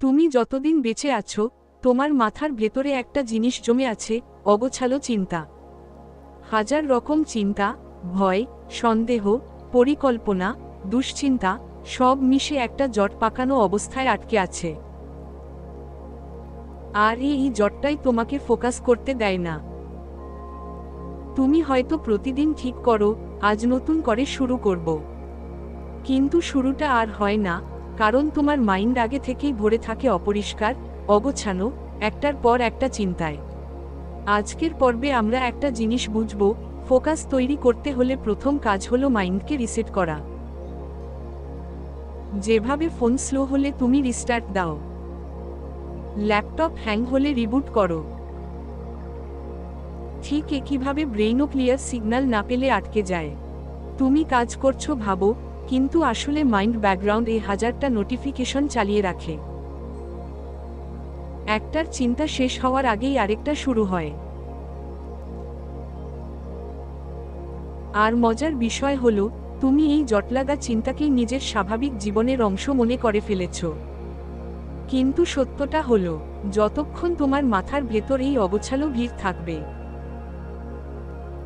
তুমি যতদিন বেঁচে আছো, তোমার মাথার ভেতরে একটা জিনিস জমে আছে, অগোছালো চিন্তা। হাজার রকম চিন্তা, ভয়, সন্দেহ, পরিকল্পনা, দুশ্চিন্তা, সব মিশে একটা জট পাকানো অবস্থায় আটকে আছে। আর এই জটটাই তোমাকে ফোকাস করতে দেয় না। তুমি হয়তো প্রতিদিন ঠিক করো, আজ নতুন করে শুরু করব। কিন্তু শুরুটা আর হয় না কারণ তোমার মাইন্ড আগে থেকেই ভরে থাকে অপরিষ্কার, অগোছানো, একটার পর একটা চিন্তায়। আজকের পর্বে আমরা একটা জিনিস বুঝব, ফোকাস তৈরি করতে হলে প্রথম কাজ হলো মাইন্ডকে রিসেট করা। যেভাবে ফোন স্লো হলে তুমি রিস্টার্ট দাও। ল্যাপটপ হ্যাং হলে রিবুট করো। ঠিক একইভাবে ব্রেইনও ক্লিয়ার সিগন্যাল না পেলে আটকে যায়। তুমি কাজ করছ ভাবো কিন্তু আসলে মাইন্ড ব্যাকগ্রাউন্ড এই হাজারটা নোটিফিকেশন চালিয়ে রাখে। একটার চিন্তা শেষ হওয়ার আগেই আরেকটা শুরু হয়। আর মজার বিষয় হল, তুমি এই জটলাগা চিন্তাকেই নিজের স্বাভাবিক জীবনের অংশ মনে করে ফেলেছ। কিন্তু সত্যটা হল, যতক্ষণ তোমার মাথার ভেতর এই অগোছালো ভিড় থাকবে,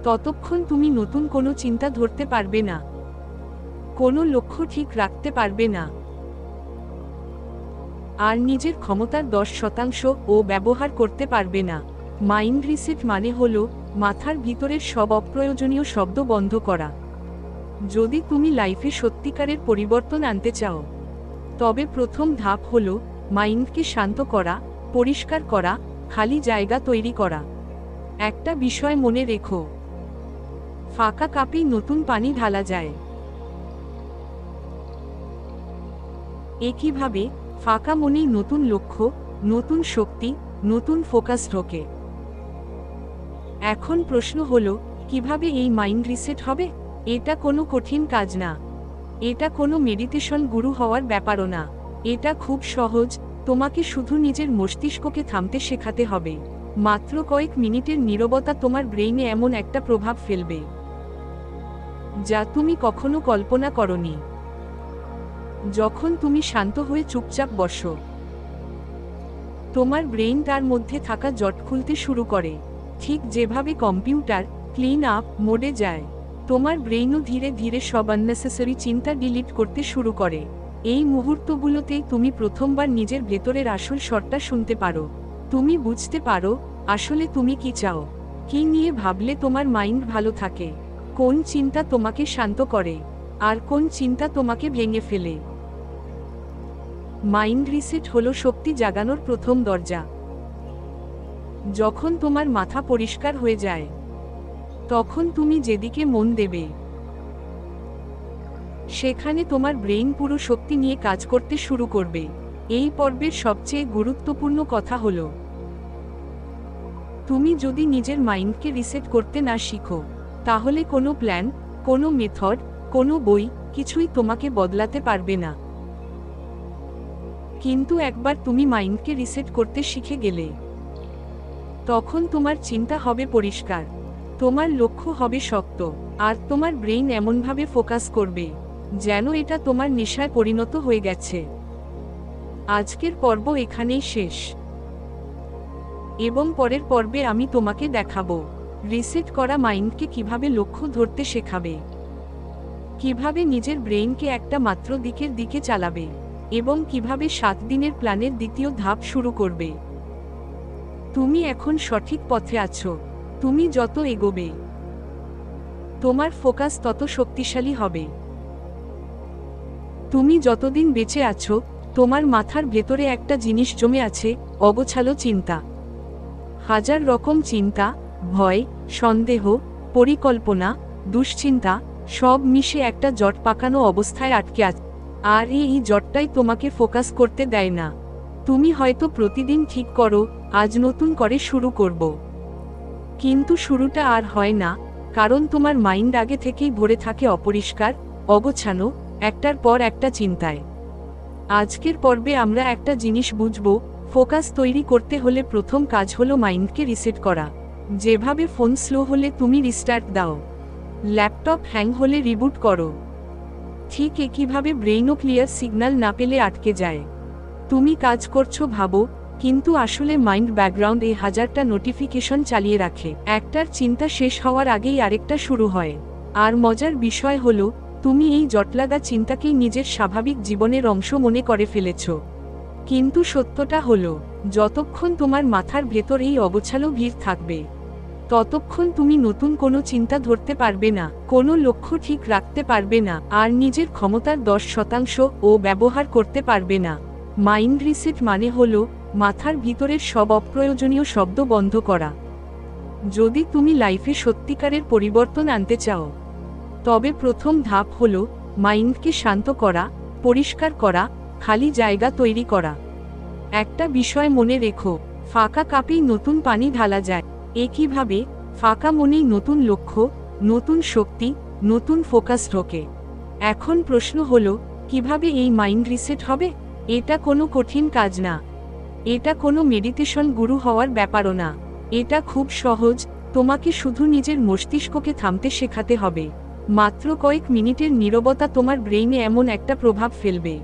ততক্ষণ তুমি নতুন কোনো চিন্তা ধরতে পারবে না। কোনো লক্ষ্য ঠিক রাখতে পারবে না। আর নিজের ক্ষমতার দশ শতাংশ ও ব্যবহার করতে পারবে না। মাইন্ড রিসেট মানে হল মাথার ভিতরের সব অপ্রয়োজনীয় শব্দ বন্ধ করা। যদি তুমি লাইফে সত্যিকারের পরিবর্তন আনতে চাও, তবে প্রথম ধাপ হল মাইন্ডকে শান্ত করা, পরিষ্কার করা, খালি জায়গা তৈরি করা। একটা বিষয় মনে রেখো। ফাঁকা কাপেই নতুন পানি ঢালা যায়। একইভাবে, ফাঁকা মনেই নতুন লক্ষ্য, নতুন শক্তি, নতুন ফোকাস ঢোকে। এখন প্রশ্ন হলো, কীভাবে এই মাইন্ড রিসেট হবে? এটা কোনো কঠিন কাজ না। এটা কোনো মেডিটেশন গুরু হওয়ার ব্যাপারও না। এটা খুব সহজ, তোমাকে শুধু নিজের মস্তিষ্ককে থামতে শেখাতে হবে। মাত্র কয়েক মিনিটের নীরবতা তোমার ব্রেইনে এমন একটা প্রভাব ফেলবে। যা তুমি কখনো কল্পনা করনি। যখন তুমি শান্ত হয়ে চুপচাপ বসো, তোমার ব্রেইন তার মধ্যে থাকা জট খুলতে শুরু করে। ঠিক যেভাবে কম্পিউটার ক্লিন আপ মোডে যায়, তোমার ব্রেইনও ধীরে ধীরে সব আননেসেসারি চিন্তা ডিলিট করতে শুরু করে। এই মুহূর্তগুলোতেই তুমি প্রথমবার নিজের ভেতরের আসল স্বরটা শুনতে পারো। তুমি বুঝতে পারো আসলে তুমি কি চাও। কি নিয়ে ভাবলে তোমার মাইন্ড ভালো থাকে। কোন চিন্তা তোমাকে শান্ত করে, আর কোন চিন্তা তোমাকে ভেঙে ফেলে। মাইন্ড রিসেট হলো শক্তি জাগানোর প্রথম দরজা। যখন তোমার মাথা পরিষ্কার হয়ে যায়, তখন তুমি যেদিকে মন দেবে, সেখানে তোমার ব্রেইন পুরো শক্তি নিয়ে কাজ করতে শুরু করবে। এই পর্বের সবচেয়ে গুরুত্বপূর্ণ কথা হল, তুমি যদি নিজের মাইন্ডকে রিসেট করতে না শিখো, তাহলে কোনো প্ল্যান কোনো মেথড কোনো বই কিছুই তোমাকে বদলাতে পারবে না। কিন্তু একবার তুমি মাইন্ডকে রিসেট করতে শিখে গেলে, তখন তোমার চিন্তা হবে পরিষ্কার, তোমার লক্ষ্য হবে শক্ত, আর তোমার ব্রেইন এমনভাবে ফোকাস করবে, যেন এটা তোমার নেশায় পরিণত হয়ে গেছে। আজকের পর্ব এখানেই শেষ। এবং পরের পর্বে আমি তোমাকে দেখাবো, রিসেট করা মাইন্ডকে কীভাবে লক্ষ্য ধরতে শেখাবে, কীভাবে নিজের ব্রেইনকে একটা মাত্র দিকের দিকে চালাবে। এবং কীভাবে সাত দিনের প্ল্যানের দ্বিতীয় ধাপ শুরু করবে। তুমি এখন সঠিক পথে আছো। তুমি যত এগোবে, তোমার ফোকাস তত শক্তিশালী হবে। তুমি যতদিন বেঁচে আছো, তোমার মাথার ভেতরে একটা জিনিস জমে আছে, অগোছালো চিন্তা। হাজার রকম চিন্তা, ভয়, সন্দেহ, পরিকল্পনা, দুশ্চিন্তা, সব মিশে একটা জট পাকানো অবস্থায় আটকে আছে আর এই জটটাই তোমাকে ফোকাস করতে দেয় না। তুমি হয়তো প্রতিদিন ঠিক করো, আজ নতুন করে শুরু করব। কিন্তু শুরুটা আর হয় না, কারণ তোমার মাইন্ড আগে থেকেই ভরে থাকে অপরিষ্কার, অগোছানো, একটার পর একটা চিন্তায়। আজকের পর্বে আমরা একটা জিনিস বুঝব, ফোকাস তৈরি করতে হলে প্রথম কাজ হলো মাইন্ডকে রিসেট করা। যেভাবে ফোন স্লো হলে তুমি রিস্টার্ট দাও। ল্যাপটপ হ্যাং হলে রিবুট করো। ঠিক একইভাবে ব্রেইনও ক্লিয়ার সিগন্যাল না পেলে আটকে যায়। তুমি কাজ করছ ভাবো, কিন্তু আসলে মাইন্ড ব্যাকগ্রাউন্ড এই হাজারটা নোটিফিকেশন চালিয়ে রাখে। একটার চিন্তা শেষ হওয়ার আগেই আরেকটা শুরু হয়। আর মজার বিষয় হলো, তুমি এই জটলাগা চিন্তাকেই নিজের স্বাভাবিক জীবনের অংশ মনে করে ফেলেছ। কিন্তু সত্যটা হলো, যতক্ষণ তোমার মাথার ভেতর এই অগোছালো ভিড় থাকবে ততক্ষণ তুমি নতুন কোনো চিন্তা ধরতে পারবে না, কোনো লক্ষ্য ঠিক রাখতে পারবে না, আর নিজের ক্ষমতার দশ শতাংশ ও ব্যবহার করতে পারবে না। মাইন্ড রিসেট মানে হল, মাথার ভিতরের সব অপ্রয়োজনীয় শব্দ বন্ধ করা। যদি তুমি লাইফে সত্যিকারের পরিবর্তন আনতে চাও, তবে প্রথম ধাপ হল, মাইন্ডকে শান্ত করা, পরিষ্কার করা, খালি জায়গা তৈরি করা। একটা বিষয় মনে রেখো, ফাঁকা কাপেই নতুন পানি ঢালা যায়। একইভাবে, ফাঁকা মনেই নতুন লক্ষ্য, নতুন শক্তি, নতুন ফোকাস ঢোকে। এখন প্রশ্ন হলো, কীভাবে এই মাইন্ড রিসেট হবে? এটা কোনো কঠিন কাজ না। এটা কোনো মেডিটেশন গুরু হওয়ার ব্যাপারও না। এটা খুব সহজ, তোমাকে শুধু নিজের মস্তিষ্ককে থামতে শেখাতে হবে। মাত্র কয়েক মিনিটের নীরবতা তোমার ব্রেইনে এমন একটা প্রভাব ফেলবে,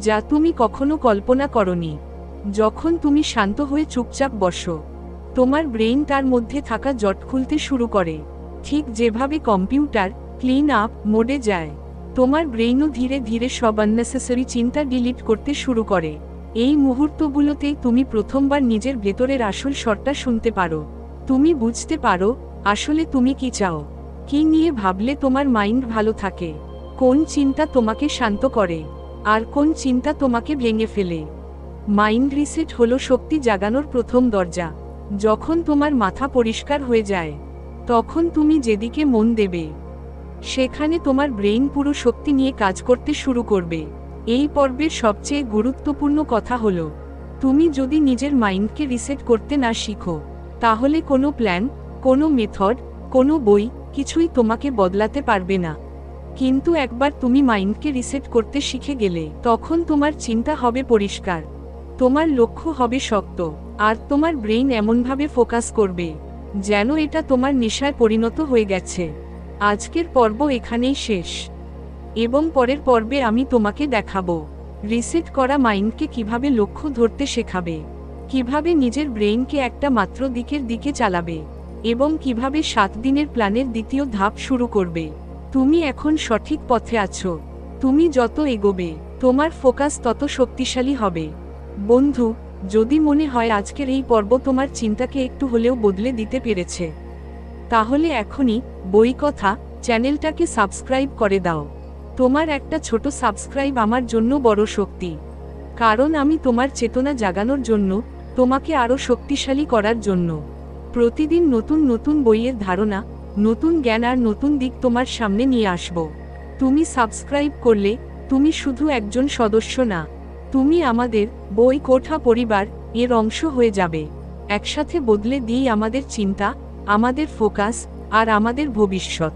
যা তুমি কখনো কল্পনা করনি। যখন তুমি শান্ত হয়ে চুপচাপ বসো। তোমার ব্রেইন তার মধ্যে থাকা জট খুলতে শুরু করে। ঠিক যেভাবে কম্পিউটার, ক্লিন আপ, মোডে যায়, তোমার ব্রেইনও ধীরে ধীরে সব আননেসেসারি চিন্তা ডিলিট করতে শুরু করে। এই মুহূর্তগুলোতেই তুমি প্রথমবার নিজের ভেতরের আসল স্বরটা শুনতে পারো। তুমি বুঝতে পারো, আসলে তুমি কি চাও? কি নিয়ে ভাবলে তোমার মাইন্ড ভালো থাকে? কোন চিন্তা তোমাকে শান্ত করে? আর কোন চিন্তা তোমাকে ভেঙে ফেলে? মাইন্ড রিসেট হলো শক্তি জাগানোর প্রথম দরজা। যখন তোমার মাথা পরিষ্কার হয়ে যায়, তখন তুমি যেদিকে মন দেবে, সেখানে তোমার ব্রেইন পুরো শক্তি নিয়ে কাজ করতে শুরু করবে। এই পর্বের সবচেয়ে গুরুত্বপূর্ণ কথা হল, তুমি যদি নিজের মাইন্ডকে রিসেট করতে না শিখো, তাহলে কোনো প্ল্যান, কোনো মেথড, কোনো বই কিছুই তোমাকে বদলাতে পারবে না। কিন্তু একবার তুমি মাইন্ডকে রিসেট করতে শিখে গেলে, তখন তোমার চিন্তা হবে পরিষ্কার, তোমার লক্ষ্য হবে শক্ত। আর তোমার ব্রেইন এমনভাবে ফোকাস করবে, যেন এটা তোমার নেশায় পরিণত হয়ে গেছে। আজকের পর্ব এখানেই শেষ। এবং পরের পর্বে আমি তোমাকে দেখাবো, রিসেট করা মাইন্ডকে কীভাবে লক্ষ্য ধরতে শেখাবে, কীভাবে নিজের ব্রেইনকে একটা মাত্র দিকের দিকে চালাবে, এবং কীভাবে সাত দিনের প্ল্যানের দ্বিতীয় ধাপ শুরু করবে। তুমি এখন সঠিক পথে আছো। তুমি যত এগোবে, তোমার ফোকাস তত শক্তিশালী হবে। বন্ধু যদি মনে হয় আজকের এই পর্ব তোমার চিন্তাকে একটু হলেও বদলে দিতে পেরেছে, তাহলে এখনই বই কথা চ্যানেলটাকে সাবস্ক্রাইব করে দাও। তোমার একটা ছোট সাবস্ক্রাইব আমার জন্য বড় শক্তি, কারণ আমি তোমার চেতনা জাগানোর জন্য, তোমাকে আরও শক্তিশালী করার জন্য। প্রতিদিন নতুন নতুন বইয়ের ধারণা, নতুন জ্ঞান আর নতুন দিক তোমার সামনে নিয়ে আসব। তুমি সাবস্ক্রাইব করলে, তুমি শুধু একজন সদস্য না তুমি আমাদের বই কোঠা পরিবার, এর অংশ হয়ে যাবে। একসাথে বদলে দিই আমাদের চিন্তা, আমাদের ফোকাস, আর আমাদের ভবিষ্যৎ।